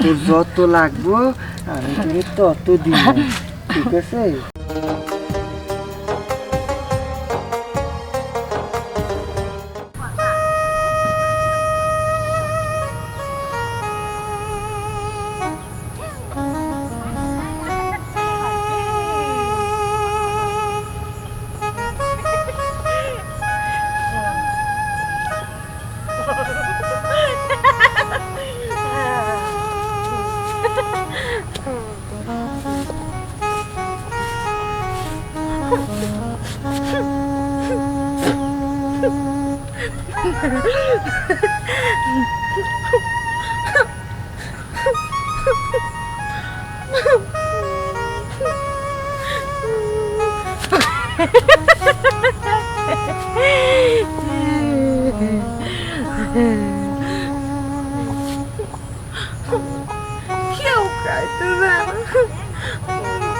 তোর যত লাগবো আমি তত দিব। ঠিক আছে?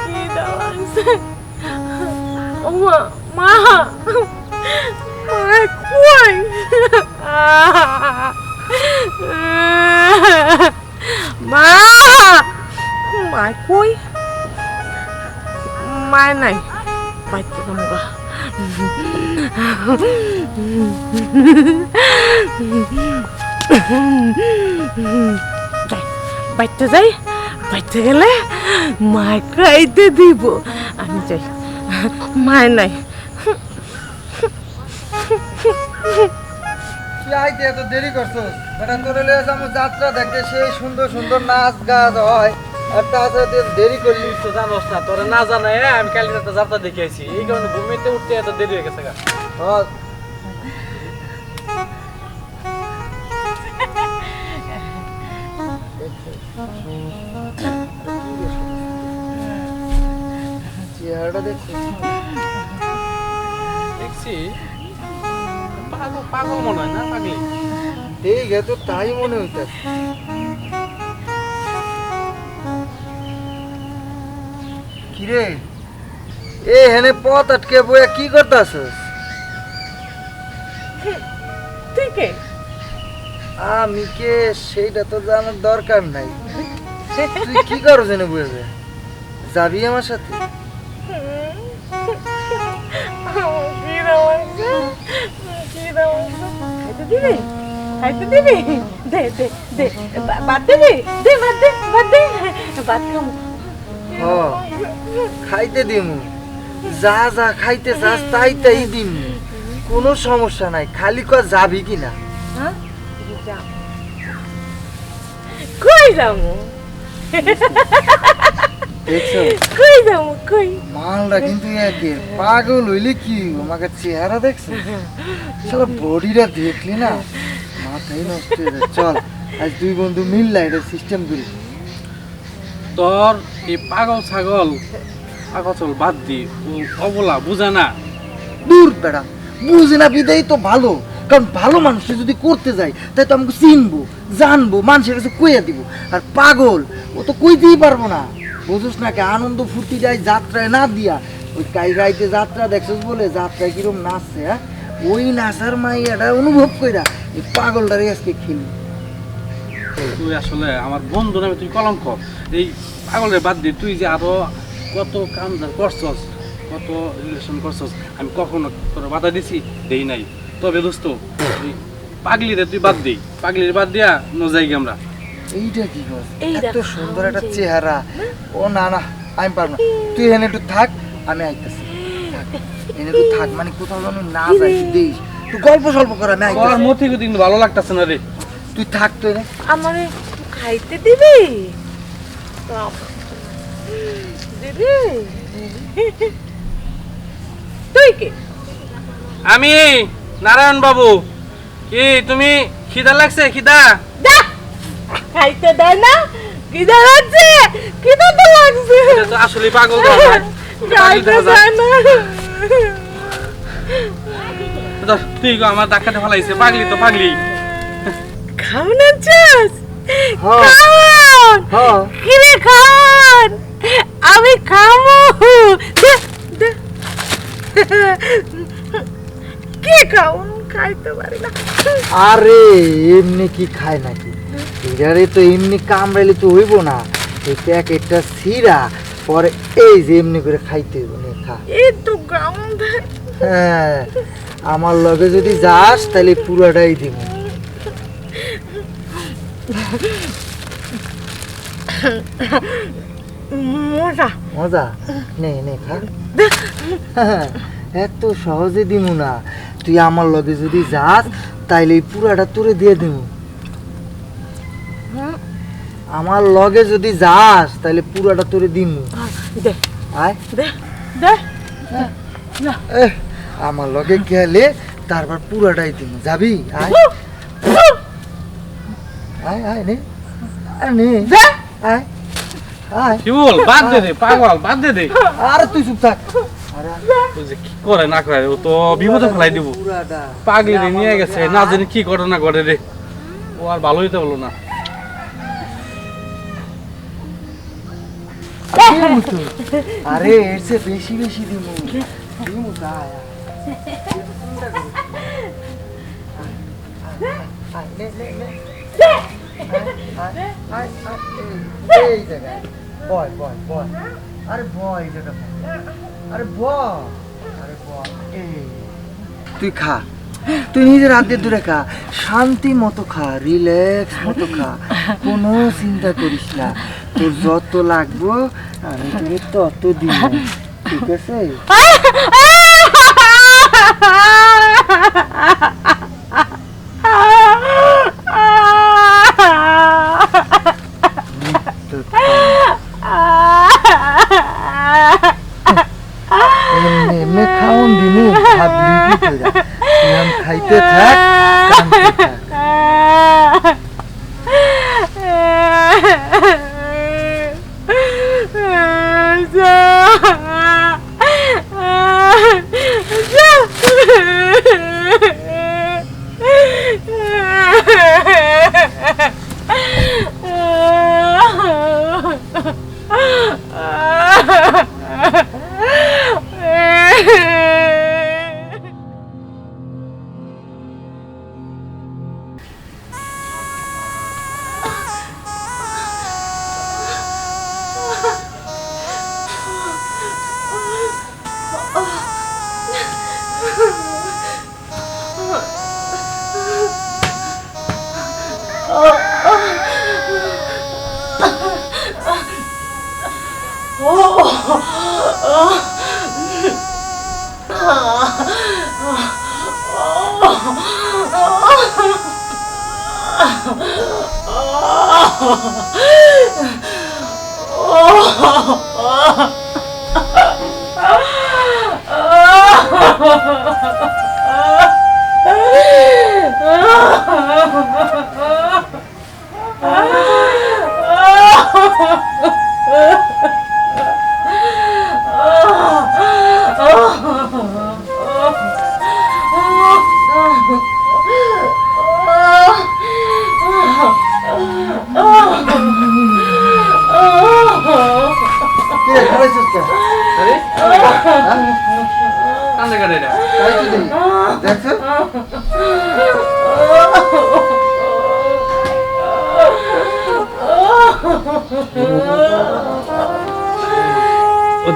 কি দাঁড়াইছে ও মা মা মা কই মা মা কই মা নাই বাইতে কামগা যাই বাইতে যাই বাইতে গেলে মায় খাইতে দিব। আমি যাই। মায় নাই। তুই আইতে এত দেরি করছস বেটা তোরে লয়ে যাব যাত্রা দেখতে সেই সুন্দর সুন্দর নাচ গাছ হয়। আর তাছাড়া দেরি করলি তো জানোস না। তোরা না জানাই আমি কালকে একটা যাত্রা দেখে আইছি। এই কারণে ঘুমিতে উঠতে এত দেরি হয়ে গেছে গা। চেহারাটা দেখছিস দেখছি পাগল পাগল মনে হয় না পাগলি? ঠিক তাই মনে হইতাছে। কিরে? এ হেনে পথ আটকে বইয়া কি করতাছস? তুই কে? আমি কে সেইটা তো জানার দরকার নাই। তুই কি এনে বইয়া বইয়া? যাবি আমার সাথে? খাইতে দিমু। যা যা খাইতে চাস, তাই তাই দিমু। কোনো সমস্যা নাই। খালি ক যাবি কি না হ্যাঁ? কই দেখছ কই যামু কই? মালটা কিন্তু একে পাগল হইলে কি আমাকে চেহারা দেখছ? সারা বডিটা দেখলি না? মাথায় নষ্ট হয়ে যায়। চল আজ দুই বন্ধু মিললা এটা সিস্টেম করি তোর এই পাগল ছাগল পাগল ছাগল বাদ দি ও অবলা বুঝা না। দূর বেড়া বুঝে না বিদায় তো ভালো। কারণ ভালো মানুষ যদি করতে যায় তাই তো আমাকে চিনবো জানব মানুষের কাছে কইয়া দিব। আর পাগল ও তো কইতেই পারব না। বুঝুস না কি? আনন্দ ফুর্তি যায় যাত্রায় না দিয়া, ওই কাই গাইতে যাত্রা দেখছিস বলে যাত্রায় কিরম নাচছে হ্যাঁ? ওই নাচার মাইয়াটা অনুভব কইরা এই পাগলটারে আজকে খেলি। তুই আসলে আমার বন্ধু নামে তুই কলঙ্ক। এই পাগলের বাদ দি তুই যে আরও কত কাম করছস, কত রিলেশন করছস, আমি কখনো তোর বাধা দিছি? দেই নাই। তবে দোস্ত পাগলিরে তুই বাদ দিই পাগলির বাদ দিয়া ন যাই আমরা। এইটা কি এত সুন্দর একটা চেহারা। ও না না আমি পারব না। তুই এখানে একটু থাক আমি আইতেছি। থাক। এখানে একটু থাক মানে কোথাও যেন না যাই দিস তুই গল্প সল্প কর আমি তোর আইতেছি মতি কিন্তু ভালো লাগতেছে না রে। তুই থাক তো আমারে খাইতে দিবি? দিবি? তুই কে? আমি নারায়ণ বাবু কি তুমি খিদা লাগছে? খিদা? দা খাইতে দেয় না? কি দাঁড়াচ্ছে কি তো লাগছে। আসলে পাগল খাইতে দেয় না। তুই গো আমার ডাক্তারে ফেলাইছে। পাগলি তো পাগলি। হ্যাঁ। খাওন হ্যাঁ কিরে খাওন আমি দে কে খাওন খাইতে পারি না। আরে এমনি কি খায় নাকি? এই তো এমনি কামড়াইলে তো হইব না। এই প্যাকেটটা ছিঁড়া পরে এই যে এমনি করে খাইতে হইব নে খা। এই তো গাউন হ্যাঁ আমার লগে যদি যাস তাহলে পুরোটাই দিব। মজা। মজা? নে নে খা। এত সহজে দিব না। তুই আমার লগে যদি যাস তাইলে পুরাটা তোরে দিয়ে দিব আমার লগে যদি যাস তাহলে পুরাটা তোরে দিব দে। আয়। দে দে। এহ, আমার লগে গেলে তারপর পুরাটাই দিব যাবি? আয়। আয় আয় নে। আয় নে। দে। আয়। আয়। শিবুল বাদ দে দে পাগল বাদ দে দে। আর তুই চুপ থাক। আরে। ও যে কি করে না করে ও তো বিপদে ফেলাই দিব। পাগলি রে নিয়ে গেছে। না জানি কি ঘটনা ঘটে রে। ও আর ভালো হইতে বলো না। আরে এর চেয়ে বেশি বেশি দিমু দিমু আয়, এই, জায়গায়। বয়, বয়, বয়। আরে বয় এই জায়গায় আরে বয়। আরে বয়। এই। তুই খা তুই নিজের হাত দিয়ে দূরে খা। শান্তি মতো খা রিল্যাক্স মতো খা। কোনো চিন্তা করিস না। তোর যত লাগবো, আমি তত দিব। ঠিক আছে তো খা। এমনি এমনি খাওন দিনু ভাবলি কি কইরা তুই আম খাইতে থাক ああ。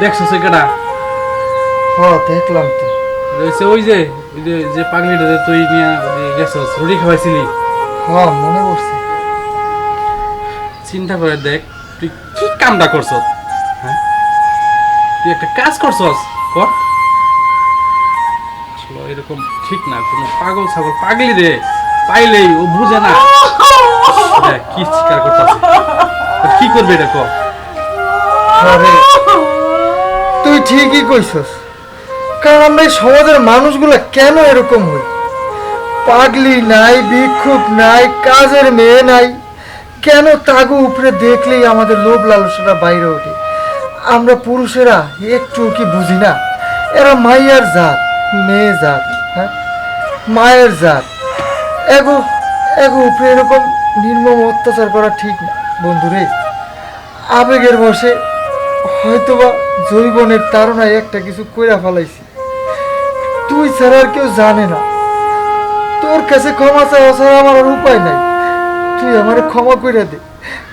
দেখছ সে কেডা? হ দেখলাম তো। রয়েছে ওই যে ওই যে যে পাগলিটা যে তুই নিয়ে গেছস রুটি খাওয়াইছিলি? হ মনে পড়ছে। চিন্তা করে দেখ তুই কি কামটা করছ হ্যাঁ? তুই একটা কাজ করছস? কর। আসলে এরকম ঠিক না কোনো পাগল ছাগল পাগলি রে পাইলেই ও বুঝে না। দেখ, কি স্বীকার করতেছে। কি করবে এটা কর। তুই ঠিকই কইছস। কারণ আমরা এই সমাজের মানুষগুলো কেন এরকম হই? পাগলি নাই, বিক্ষোভ নাই, কাজের মেয়ে নাই। কেন তাগু উপরে দেখলেই আমাদের লোভ লালসাটা বাইরে ওঠে? আমরা পুরুষেরা একটু কি বুঝি না? এরা মাইয়ার জাত, মেয়ে জাত হ্যাঁ? মায়ের জাত। এগো এগো উপরে এরকম নির্মম অত্যাচার করা ঠিক না, বন্ধুরে। আবেগের বসে হয়তোবা জৈবনের তাড়নায় একটা কিছু কইরা ফেলাইছি। তুই ছাড়া আর কেউ জানে না। তোর কাছে ক্ষমা চাওয়া ছাড়া আমার আর উপায় নাই। তুই আমার ক্ষমা করে দে,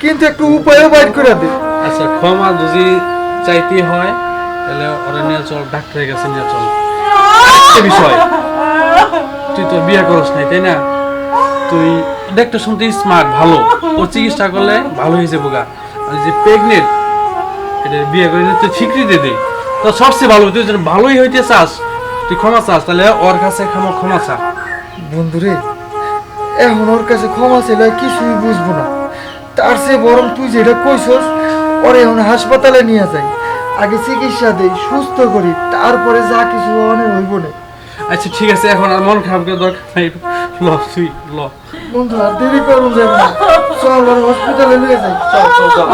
কিন্তু একটু উপায়ও বাইর করে দে। আচ্ছা ক্ষমা যদি চাইতে হয়, তাহলে ওরা চল, ডাক্তারের কাছে নিয়ে চল। বিষয়, তুই তো বিয়ে করস নাই, তাই না? তুই দেখতে শুনতে স্মার্ট ভালো। ওর চিকিৎসা করলে ভালো হয়ে যাব গা। যে প্রেগনেন্ট এটা বিয়ে করে তুই স্বীকৃতি দে তো সবচেয়ে ভালো তুই যদি ভালোই হইতে চাস তুই ক্ষমা চাস তাহলে ওর কাছে ক্ষমা ক্ষমা চা। বন্ধুরে এখন ওর কাছে ক্ষমা ছিল কিছুই বুঝব না। তার চেয়ে বরং তুই যেটা কইছস ওরে এখন হাসপাতালে নিয়ে যাই। আগে চিকিৎসা দেই সুস্থ করি তারপরে যা কিছু অনেক হইব না। আচ্ছা ঠিক আছে এখন আর মন খারাপ করে দরকার নাই। ল তুই ল। বন্ধু আর দেরি করব যাব চল হসপিটালে নিয়ে যাই। চল চল চল।